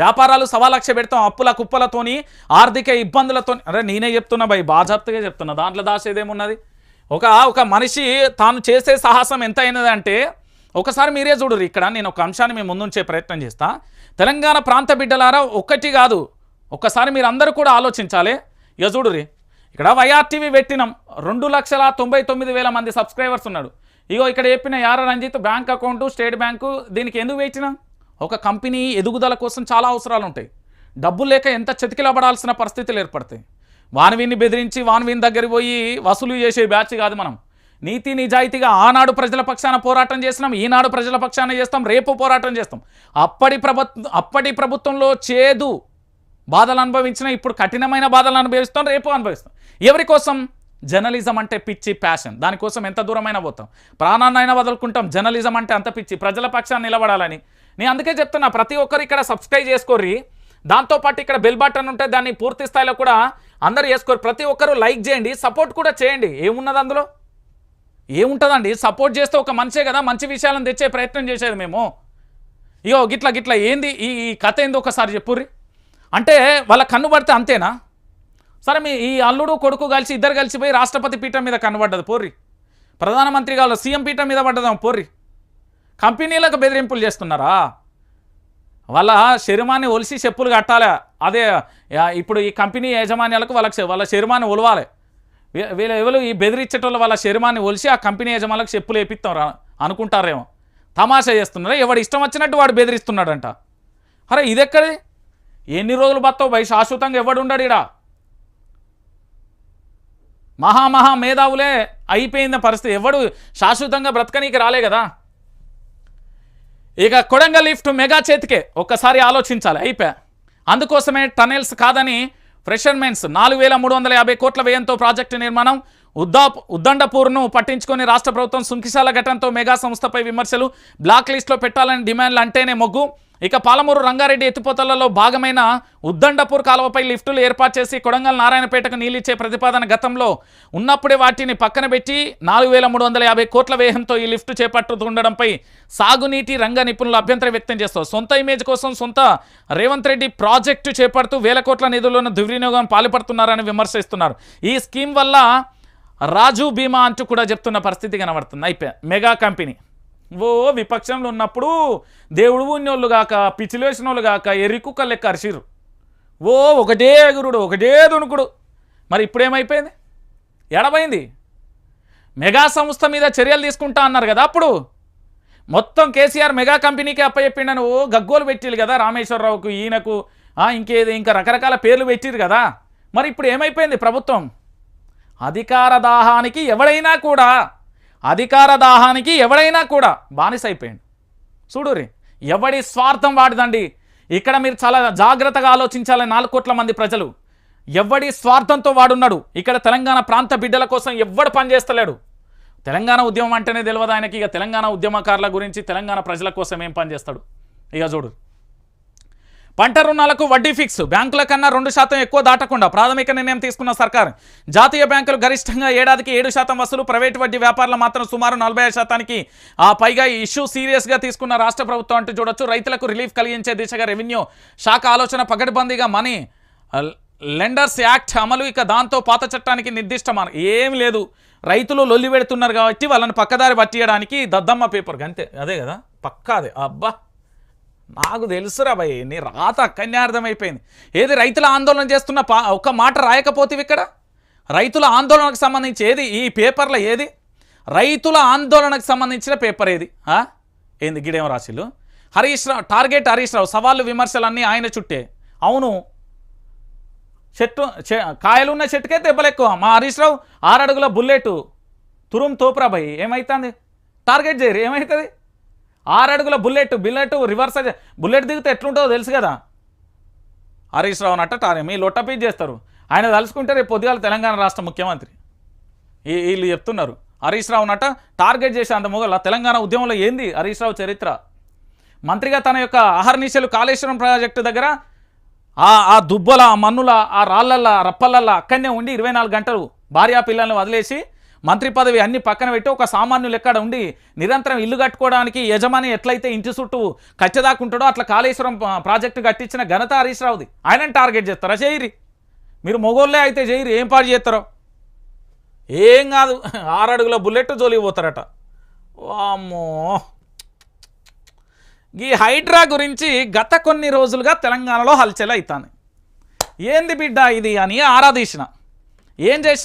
వ్యాపారాలు సవా లక్ష పెడతాం అప్పుల కుప్పలతోని ఆర్థిక ఇబ్బందులతో అరే నేనే చెప్తున్నా భయ్ బాజాప్తగా చెప్తున్నా. దాంట్లో దాసేదేమున్నది ఒక ఒక మనిషి తాను చేసే సాహసం ఎంత అయినదంటే ఒకసారి మీరే చూడరు ఇక్కడ నేను ఒక అంశాన్ని మీ ముందుంచే ప్రయత్నం చేస్తా. తెలంగాణ ప్రాంత బిడ్డలారా ఒక్కటి కాదు. ఒక్కసారి మీరు అందరూ కూడా ఆలోచించాలి. ఇక చూడురి ఇక్కడ వైఆర్టీవీ పెట్టినాం. రెండు లక్షల తొంభై తొమ్మిది వేల మంది సబ్స్క్రైబర్స్ ఉన్నాడు. ఇగో ఇక్కడ చెప్పిన యార Ranjith bank account state bank దీనికి ఎందుకు పెట్టినాం? ఒక కంపెనీ ఎదుగుదల కోసం చాలా అవసరాలు ఉంటాయి డబ్బులు లేక ఎంత చతికిలబడాల్సిన పరిస్థితులు ఏర్పడతాయి. వానవీని బెదిరించి వానవీని దగ్గరికి పోయి వసూలు చేసే బ్యాచ్ కాదు మనం. నీతి నిజాయితీగా ఆనాడు ప్రజల పక్షాన పోరాటం చేసినాం ఈనాడు ప్రజల పక్షాన చేస్తాం రేపు పోరాటం చేస్తాం. అప్పటి ప్రభుత్వం అప్పటి ప్రభుత్వంలో చేదు బాధలు అనుభవించిన ఇప్పుడు కఠినమైన బాధలు అనుభవిస్తాం రేపు అనుభవిస్తాం. ఎవరి కోసం? జర్నలిజం అంటే పిచ్చి ప్యాషన్. దానికోసం ఎంత దూరమైనా పోతాం. ప్రాణాన్నైనా వదులుకుంటాం. జర్నలిజం అంటే అంత పిచ్చి. ప్రజల పక్షాన్ని నిలబడాలని నేను అందుకే చెప్తున్నా ప్రతి ఒక్కరు ఇక్కడ సబ్స్క్రైబ్ చేసుకోర్రి. దాంతోపాటు ఇక్కడ బెల్ బటన్ ఉంటే దాన్ని పూర్తి స్థాయిలో కూడా అందరు చేసుకోరు. ప్రతి ఒక్కరు లైక్ చేయండి సపోర్ట్ కూడా చేయండి. ఏమున్నది అందులో? ఏముంటుందండి? సపోర్ట్ చేస్తే ఒక మనిషే కదా మంచి విషయాలను తెచ్చే ప్రయత్నం చేసేది మేము. ఇగో గిట్ల గిట్ల ఏంది? ఈ ఈ కథ ఏంది ఒకసారి చెప్పుర్రి. అంటే వాళ్ళ కన్ను పడితే అంతేనా? సరే మీ ఈ అల్లుడు కొడుకు కలిసి ఇద్దరు కలిసిపోయి రాష్ట్రపతి పీఠం మీద కనబడ్డది పోర్రి. ప్రధానమంత్రి కావాలి సీఎం పీఠం మీద పడ్డదాం పోర్రి. కంపెనీలకు బెదిరింపులు చేస్తున్నారా? వాళ్ళ శరీరాన్ని ఒలిసి చెప్పులు కట్టాలి. అదే ఇప్పుడు ఈ కంపెనీ యాజమాన్యాలకు వాళ్ళకి వాళ్ళ శరీరాన్ని ఒలవాలి. వీళ్ళు వీళ్ళ ఎవరు ఈ బెదిరించేటోళ్ళు వాళ్ళ శరీరాన్ని ఒలిసి ఆ కంపెనీ యజమానులకు చెప్పులు వేపిస్తాం రా అనుకుంటారేమో. తమాషా చేస్తున్నారా? ఎవడు ఇష్టం వచ్చినట్టు వాడు బెదిరిస్తున్నాడంట. అరే ఇదెక్కడి ఎన్ని రోజులు బతావు భయ శాశ్వతంగా ఎవడు ఉండడు ఇడా మహామహా మేధావులే అయిపోయింది పరిస్థితి. ఎవడు శాశ్వతంగా బ్రతకనీకి రాలే కదా? ఇక కొడంగల్ లిఫ్ట్ మెగా చేతికే ఒక్కసారి ఆలోచించాలి. అయిపోయా. అందుకోసమే టనెల్స్ కాదని ఫ్రెషర్మెన్స్ నాలుగు వేల మూడు వందల యాభై కోట్ల వ్యయంతో ప్రాజెక్టు నిర్మాణం ఉద్దా ఉద్దండపూర్ను పట్టించుకొని రాష్ట్ర ప్రభుత్వం సుంకిశాల ఘటనతో మెగా సంస్థపై విమర్శలు. బ్లాక్ లిస్ట్లో పెట్టాలని డిమాండ్లు అంటేనే మొగ్గు. ఇక పాలమూరు రంగారెడ్డి ఎత్తిపోతలలో భాగమైన ఉద్దండపూర్ కాలువపై లిఫ్టులు ఏర్పాటు చేసి కొడంగల్ నారాయణపేటకు నీళ్ళిచ్చే ప్రతిపాదన గతంలో ఉన్నప్పుడే వాటిని పక్కన పెట్టి నాలుగు వేల మూడు వందల యాభై కోట్ల వ్యయంతో ఈ లిఫ్ట్ చేపట్టుతుండడంపై సాగునీటి రంగ నిపుణులు అభ్యంతరం వ్యక్తం చేస్తారు సొంత ఇమేజ్ కోసం సొంత రేవంత్ రెడ్డి ప్రాజెక్టు చేపడుతూ వేల కోట్ల నిధులను దుర్వినియోగం పాల్పడుతున్నారని విమర్శిస్తున్నారు. ఈ స్కీమ్ వల్ల రాజు బీమా అంటూ కూడా చెప్తున్న పరిస్థితి కనబడుతుంది. అయిపోయి మెగా కంపెనీ. ఓ విపక్షంలో ఉన్నప్పుడు దేవుడు ఉన్నోళ్ళు గాక పిచ్చిలేసిన వాళ్ళు గాక ఎర్రికుక్క లెక్క అరిసిరు ఓ ఒకటే ఎగురుడు ఒకటే దుణుకుడు మరి ఇప్పుడేమైపోయింది? ఎడబైంది. మెగా సంస్థ మీద చర్యలు తీసుకుంటా అన్నారు కదా అప్పుడు. మొత్తం కేసీఆర్ మెగా కంపెనీకి అప్పచెప్పిండను ఓ గగ్గోలు పెట్టిరు కదా రామేశ్వరరావుకు ఈయనకు. ఇంకేది ఇంకా రకరకాల పేర్లు పెట్టిరు కదా. మరి ఇప్పుడు ఏమైపోయింది ప్రభుత్వం? అధికార దాహానికి ఎవడైనా కూడా అధికార దాహానికి ఎవడైనా కూడా బానిస అయిపోయింది చూడురి ఎవడి స్వార్థం వాడిదండి. ఇక్కడ మీరు చాలా జాగ్రత్తగా ఆలోచించాలి నాలుగు కోట్ల మంది ప్రజలు. ఎవడి స్వార్థంతో వాడున్నాడు? ఇక్కడ తెలంగాణ ప్రాంత బిడ్డల కోసం ఎవ్వడు పనిచేస్తలేడు తెలంగాణ ఉద్యమం అంటేనే తెలియదు ఆయనకి. ఇక తెలంగాణ ఉద్యమకారుల గురించి తెలంగాణ ప్రజల కోసం ఏం పనిచేస్తాడు ఇక చూడు పంట రుణాలకు వడ్డీ ఫిక్స్. బ్యాంకుల కన్నా రెండు శాతం ఎక్కువ దాటకుండా ప్రాథమిక నిర్ణయం తీసుకున్న సర్కార్. జాతీయ బ్యాంకులు గరిష్టంగా ఏడాదికి ఏడు శాతం వసూలు ప్రైవేటు వడ్డీ వ్యాపారులు మాత్రం సుమారు నలభై శాతానికి ఆ పైగా ఈ ఇష్యూ సీరియస్గా తీసుకున్న రాష్ట్ర ప్రభుత్వం అంటూ చూడొచ్చు. రైతులకు రిలీఫ్ కలిగించే దిశగా రెవెన్యూ శాఖ ఆలోచన పగడ్బందీగా మనీ లెండర్స్ యాక్ట్ అమలు ఇక దాంతో పాత చట్టానికి నిర్దిష్టమైన ఏం లేదు. రైతులు లొల్లి పెడుతున్నారు కాబట్టి వాళ్ళని పక్కదారి పట్టియడానికి దద్దమ్మ పేపర్. అంతే అదే కదా? పక్కా అదే అబ్బా! నాకు తెలుసురా భయ్ నీ రాత అక్కడనే అర్థమైపోయింది ఏది రైతుల ఆందోళన చేస్తున్న పా ఒక్క మాట రాయకపోతే ఇక్కడ? రైతుల ఆందోళనకు సంబంధించి ఏది? ఈ పేపర్లో ఏది? రైతుల ఆందోళనకు సంబంధించిన పేపర్ ఏది? ఏంది గిడేం రాశిలు హరీష్ రావు టార్గెట్ హరీష్ రావు సవాళ్ళు విమర్శలన్నీ ఆయన చుట్టే. అవును. చెట్టు చె- కాయలున్న చెట్టుకే దెబ్బలు ఎక్కువ. మా హరీష్ రావు ఆరడుగుల బుల్లెట్. తురుం తోపురా భయ్ ఏమవుతుంది టార్గెట్ చేయరు ఏమవుతుంది ఆరడుగుల బుల్లెట్ బుల్లెట్ రివర్స్ బుల్లెట్ దిగితే ఎట్లుంటుందో తెలుసు కదా. హరీష్ రావు అన్నట్ట మీ లొట్టపీ చేస్తారు. ఆయన తలుచుకుంటే రేపు పొద్దుగాల తెలంగాణ రాష్ట్ర ముఖ్యమంత్రి. ఈ- వీళ్ళు చెప్తున్నారు. హరీష్ రావు నట టార్గెట్ చేసే అంత మొగల తెలంగాణ ఉద్యమంలో ఏంది హరీష్ రావు చరిత్ర? మంత్రిగా తన యొక్క అహర్నిశలు కాళేశ్వరం ప్రాజెక్టు దగ్గర ఆ దుబ్బల ఆ మన్నుల ఆ రాళ్ళల్లా రప్పలల్లా అక్కడనే ఉండి ఇరవై నాలుగు గంటలు భార్యా పిల్లల్ని వదిలేసి మంత్రి పదవి అన్ని పక్కన పెట్టి ఒక సామాన్యులు ఎక్కడ ఉండి నిరంతరం ఇల్లు కట్టుకోవడానికి యజమాని ఎట్లయితే ఇంటి చుట్టూ కచ్చదాకుంటాడో అట్లా కాళేశ్వరం ప్రాజెక్టు కట్టించిన ఘనత హరీష్ రావుది. ఆయనని టార్గెట్ చేస్తారా చేయరి మీరు మొగోళ్ళే అయితే చేయరు ఏం పాటు చేస్తారో? ఏం కాదు ఆరు అడుగుల బుల్లెట్ జోలికి పోతారట. వామ్మో. ఈ హైడ్రా గురించి గత కొన్ని రోజులుగా తెలంగాణలో హల్చల్ అవుతాను ఏంది బిడ్డ ఇది అని ఆరాధీసిన ఏం చేసిన?